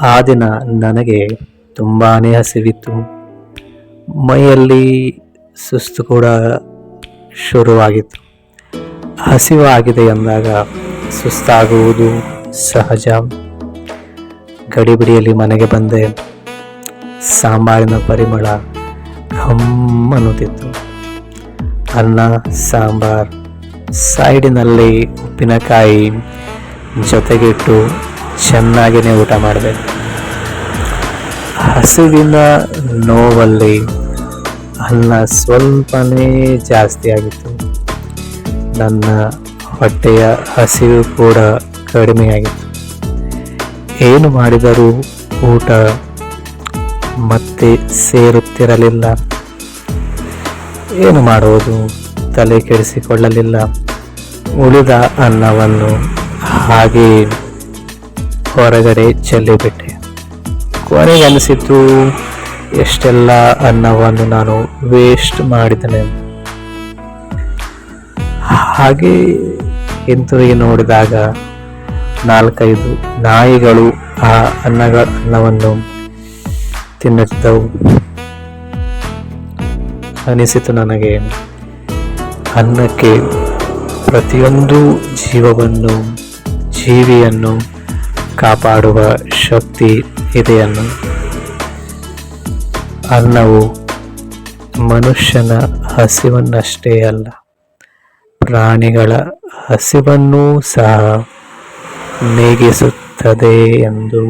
ಆ ದಿನ ನನಗೆ ತುಂಬಾ ಹಸಿವಿತ್ತು. ಮೈಯಲ್ಲಿ ಸುಸ್ತು ಕೂಡ ಶುರುವಾಗಿತ್ತು. ಹಸಿವಾಗಿದೆ ಎಂದಾಗ ಸುಸ್ತಾಗುವುದು ಸಹಜ. ಗಡಿಬಿಡಿಯಲ್ಲಿ ಮನೆಗೆ ಬಂದೆ. ಸಾಂಬಾರಿನ ಪರಿಮಳ ಘಮ್ ಅನ್ನುತ್ತಿತ್ತು. ಅನ್ನ, ಸಾಂಬಾರ್, ಸೈಡಿನಲ್ಲಿ ಉಪ್ಪಿನಕಾಯಿ ಜೊತೆಗಿಟ್ಟು ಚೆನ್ನಾಗಿನೇ ಊಟ ಮಾಡಬೇಕು. ಹಸಿವಿನ ನೋವಲ್ಲಿ ಅನ್ನ ಸ್ವಲ್ಪನೇ ಜಾಸ್ತಿ ಆಗಿತ್ತು. ನನ್ನ ಹೊಟ್ಟೆಯ ಹಸಿವು ಕೂಡ ಕಡಿಮೆಯಾಗಿತ್ತು ಏನು ಮಾಡಿದರೂ ಊಟ ಮತ್ತೆ ಸೇರುತ್ತಿರಲಿಲ್ಲ. ಏನು ಮಾಡುವುದು? ತಲೆ ಕೆಡಿಸಿಕೊಳ್ಳಲಿಲ್ಲ. ಉಳಿದ ಅನ್ನವನ್ನು ಹಾಗೆ ಹೊರಗಡೆ ಚೆಲ್ಲಿಬಿಟ್ಟೆ ಕೊನೆಗೆ ಅನಿಸಿತು ಎಷ್ಟೆಲ್ಲ ಅನ್ನವನ್ನು ನಾನು ವೇಸ್ಟ್ ಮಾಡಿದ್ದೇನೆ ಹಾಗೆ ಹಿಂತಿರುಗಿ ನೋಡಿದಾಗ, ನಾಲ್ಕೈದು ನಾಯಿಗಳು ಆ ಅನ್ನಗಳ ಅನ್ನವನ್ನು ತಿನ್ನುತ್ತಿದ್ದವು. ಅನಿಸಿತು ನನಗೆ, ಅನ್ನಕ್ಕೆ ಪ್ರತಿಯೊಂದು ಜೀವವನ್ನು, ಜೀವಿಯನ್ನು ಕಾಪಾಡುವ ಶಕ್ತಿ ಇದೆಯನ್ನು ಅನ್ನವು ಮನುಷ್ಯನ ಹಸಿವನ್ನಷ್ಟೇ ಅಲ್ಲ ಪ್ರಾಣಿಗಳ ಹಸಿವನ್ನೂ ಸಹ ನೀಗಿಸುತ್ತದೆ ಎಂದು.